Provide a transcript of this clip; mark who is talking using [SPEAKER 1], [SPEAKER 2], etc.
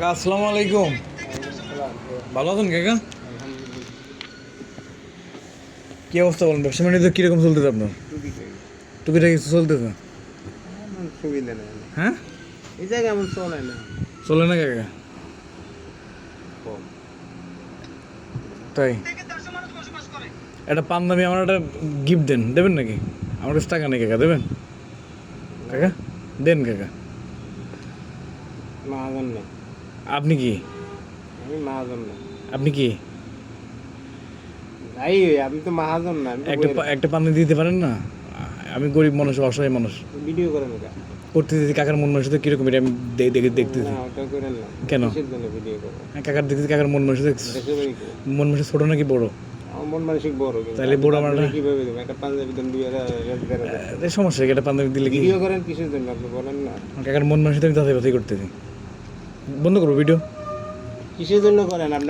[SPEAKER 1] কাকা আসসালামু আলাইকুম। ভালো আছেন কাকা? কি অবস্থা বলেন ব্যবসা বাণিজ্য কীরকম চলতেছে আপনার? টুকিটা কিছু চলতেছে? হ্যাঁ?
[SPEAKER 2] এই এমন চলে না।
[SPEAKER 1] চলে না কাকা? তাই? একটা পান দামি আমার একটা গিফট দেন দেবেন নাকি? আমার কাছে টাকা নেই কাকা দেবেন? কাকা? দেন কাকা।
[SPEAKER 2] মাহাজন না।
[SPEAKER 1] আপনি কি?
[SPEAKER 2] আমি মাহাজন না।
[SPEAKER 1] আপনি কি?
[SPEAKER 2] হোক, আমি তো মাহাজন না
[SPEAKER 1] একটা একটা পানি দিতে পারেন না? আমি গরিব মানুষ অসহায় মানুষ।
[SPEAKER 2] ভিডিও করেন না
[SPEAKER 1] করতে দিতে কাকার মন মানুষ কীরকম এটা আমি দেখতেছি। কেন? হ্যাঁ, কাকার দেখতেছি কাকার মন মানুষ? মন মানুষ ছোট নাকি বড়?
[SPEAKER 2] মন মানসিক বড়
[SPEAKER 1] তাহলে বড় আমার
[SPEAKER 2] কীভাবে দেবেন একটা পাঞ্জাবি দেন দুই হাজার
[SPEAKER 1] সমস্যা এটা পাঞ্জাবি দিলে কি?
[SPEAKER 2] ভিডিও করেন কিসের জন্য আপনি বলেন না।
[SPEAKER 1] কাকার মন মানুষ আমি যাচাই বাছাই করতেছি। বন্ধ করব ভিডিও
[SPEAKER 2] কিসের জন্য করেন আপনি